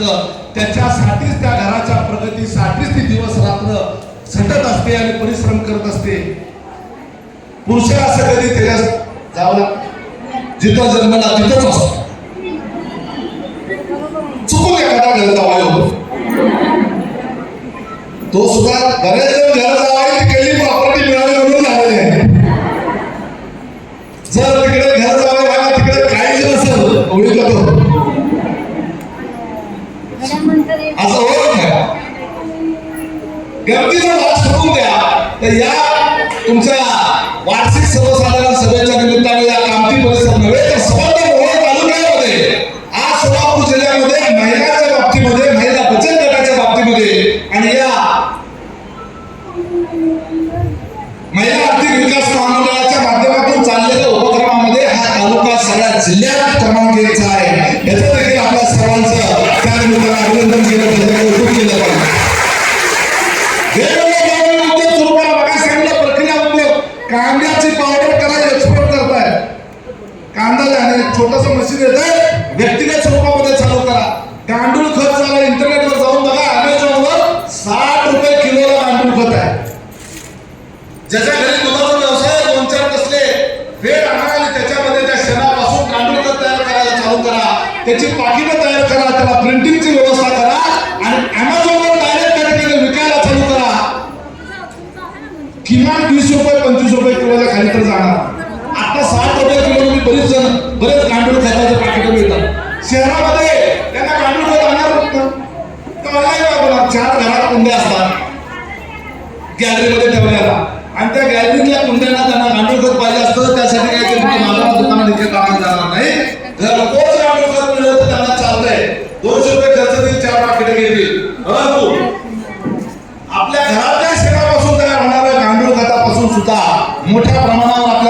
असतं. त्याच्यासाठीच त्या घराच्या प्रगतीसाठीच ती दिवस रात्र झटत असते आणि परिश्रम करत असते. पुरुष असं कधी त्याच्या जावं लागतं. जिथं जन्मला तिथंच असतो. चुकून एखादा घरचा जावाय होतो तो सुद्धा बरेच गमतीचा भाग सोडून द्या. तर या तुमच्या वार्षिक सर्वसाधारण सभेच्या निमित्ताने या कामठी परिसर नव्हे तर समग्र मोहोळ तालुक्यामध्ये आज सोलापूर जिल्ह्यामध्ये महिलांच्या बाबतीमध्ये महिला बचत गटाच्या बाबतीमध्ये आणि या महिला आर्थिक विकास महामंडळाच्या माध्यमातून चाललेल्या उपक्रमामध्ये हा तालुका सगळ्या जिल्ह्यात क्रमांक एकचा आहे. याचं देखील आपल्या सर्वांचं त्या निमित्तानं अभिनंदन केलं. पाहिजे छोटस मशीन आहे व्यक्तिगत स्वरूपामध्ये चालू करा. गांडूळ खत झाला इंटरनेटवर जाऊन बघा अमेझॉनवर साठ रुपये किलोला गांडूळ खत आहे. ज्याच्या घरी दुधाचा व्यवसाय दोन चार बसले फेड आणा आणि त्याच्यामध्ये त्या शेणापासून गांडूळ खत तयार करायला चालू करा. त्याची पाकिटं तयार करा त्याला प्रिंटिंगची व्यवस्था करा आणि अमेझॉनवर डायरेक्ट त्या ठिकाणी विकायला चालू करा. किमान वीस रुपये पंचवीस रुपये किलोच्या खाली तर जाणार आता साठ रुपये किलो मी बरेच जण बरेच गांडूळ खायला पाकिटं मिळतात. शहरामध्ये त्यांना गांडूळ खत आणणार चार घरात कुंड्या असतात. गॅलरीमध्ये ठेवलेला आणि त्या गॅलरीतल्या कुंड्यांना त्यांना गांडूळ खत पाहिजे असतं त्यासाठी काय ते कुठे बाजारात दुकानात इथे कामाला जाणार नाही. जर रोज गांडूळ खत मिळलं तर त्यांना चालतंय. दोनशे रुपये खर्च देईल चार पाकिटं घेतील परंतु आपल्या घरातल्या शेतापासून तयार होणाऱ्या गांडूळ खतापासून सुद्धा मोठ्या प्रमाणात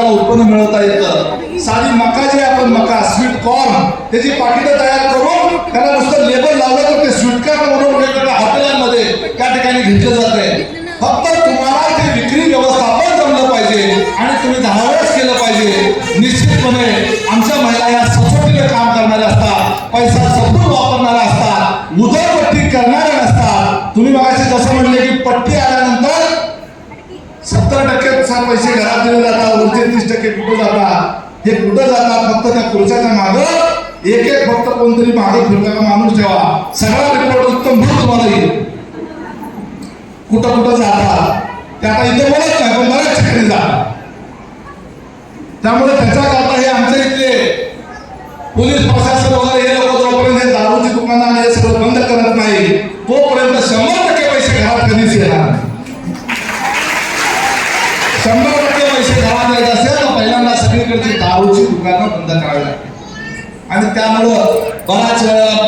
आपल्याला उत्पन्न मिळवता येतं. साधी मका जे आपण मका स्वीट कॉर्न त्याची पाकिटं तयार करून त्याला नुसतं लेबल लावलं तर ते स्वीट म्हणून वेगवेगळ्या हॉटेलांमध्ये त्या ठिकाणी घेतलं जाते फक्त तुम्हाला ते विक्री व्यवस्थापन जमलं पाहिजे आणि तुम्ही धाडस केलं पाहिजे. निश्चितपणे आमच्या महिला या सचोटीने काम करणाऱ्या असतात पैसा सपून वापरणाऱ्या असतात उदरपट्टी करणाऱ्या नसतात. तुम्ही मगाशी जसं म्हणले की पट्टी आल्यानंतर सत्तर टक्के पैसे घरात दिले जातात. वरचे टक्के कुठं जातात हे कुठं जातात? फक्त त्या खुर्च्याच्या माग. एक एक फक्त कोणतरी मागे फिरताना माणूस ठेवा. सगळा रिपोर्ट उत्तम भूत तुम्हाला येईल. कुठं कुठं जातात ते आता इथे बोलत नाही पण बऱ्याच ठिकाणी जातात त्यामुळे त्याच्याकरता हे आमच्या इथले पोलीस प्रशासन वगैरे हे लोक जोपर्यंत हे दारूची दुकानं आणि हे सगळं बंद करत नाही तोपर्यंत शंभर टक्के पैसे घरात कधीच येणार करावी लागते आणि त्यामुळं बऱ्याच वेळा